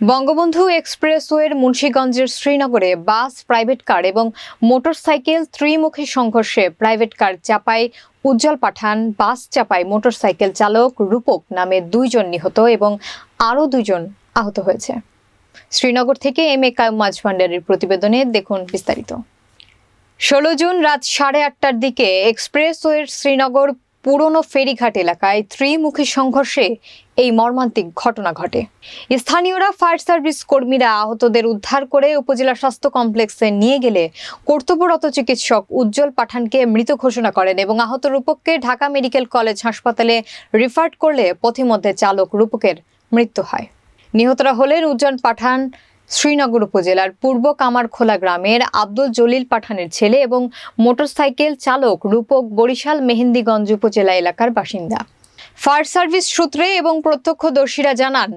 বঙ্গবন্ধু এক্সপ্রেসওয়ের মুন্সীগঞ্জের শ্রীনগরে বাস, private car এবং মোটরসাইকেল ত্রিমুখী সংঘর্ষে প্রাইভেট কার চাপায় উজ্জ্বল পাঠান, বাস চাপায় মোটরসাইকেল চালক রূপক নামে দুইজন নিহত এবং আরও দুইজন আহত হয়েছে। শ্রীনগর থেকে এম এ কায়ুম মাঝভান্ডারের প্রতিবেদনে দেখুন বিস্তারিত। ষোলো জুন রাত সাড়ে আটটার দিকে এক্সপ্রেসওয়ের শ্রীনগর পুরনো ফেরিঘাট এলাকায় ত্রিমুখী সংঘর্ষে এই মর্মান্তিক ঘটনা ঘটে। স্থানীয়রা ফায়ার সার্ভিস কর্মীরা আহতদের উদ্ধার করে উপজেলা স্বাস্থ্য কমপ্লেক্সে নিয়ে গেলে কর্তব্যরত চিকিৎসক উজ্জ্বল পাঠানকে মৃত ঘোষণা করেন এবং আহত রূপককে ঢাকা মেডিকেল কলেজ হাসপাতালে রিফার করলে পথিমধ্যে চালক রূপকের মৃত্যু হয়। নিহতরা হলেন উজ্জ্বল পাঠান শ্রীনগর উপজেলার পূর্ব কামারখোলা গ্রামের আব্দুল জলিল পাঠানের ছেলে এবং মোটরসাইকেল চালক রূপক বরিশাল মেহেন্দিগঞ্জ উপজেলা এলাকার বাসিন্দা। ফায়ার সার্ভিস সূত্রে এবং প্রত্যক্ষদর্শীরা জানান,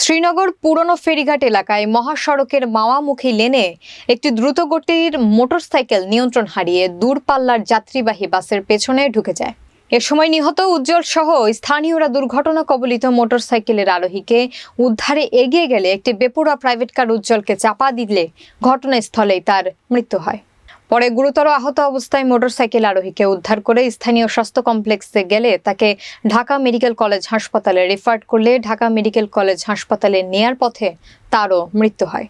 শ্রীনগর পুরনো ফেরিঘাট এলাকায় মহাসড়কের মাওয়ামুখী লেনে একটি দ্রুতগতির মোটরসাইকেল নিয়ন্ত্রণ হারিয়ে দূরপাল্লার যাত্রীবাহী বাসের পেছনে ঢুকে যায়। এ সময় নিহত উজ্জ্বল সহ স্থানীয়রা দুর্ঘটনা কবলিত মোটরসাইকেলের আরোহীকে উদ্ধারে এগিয়ে গেলে একটি বেপরোয়া প্রাইভেট কার উজ্জ্বলকে চাপা দিলে ঘটনাস্থলেই তার মৃত্যু হয়। পরে গুরুতর আহত অবস্থায় মোটরসাইকেল আরোহীকে উদ্ধার করে স্থানীয় স্বাস্থ্য কমপ্লেক্সে গেলে তাকে ঢাকা মেডিকেল কলেজ হাসপাতালে রেফার করলে ঢাকা মেডিকেল কলেজ হাসপাতালে নেয়ার পথে তারও মৃত্যু হয়।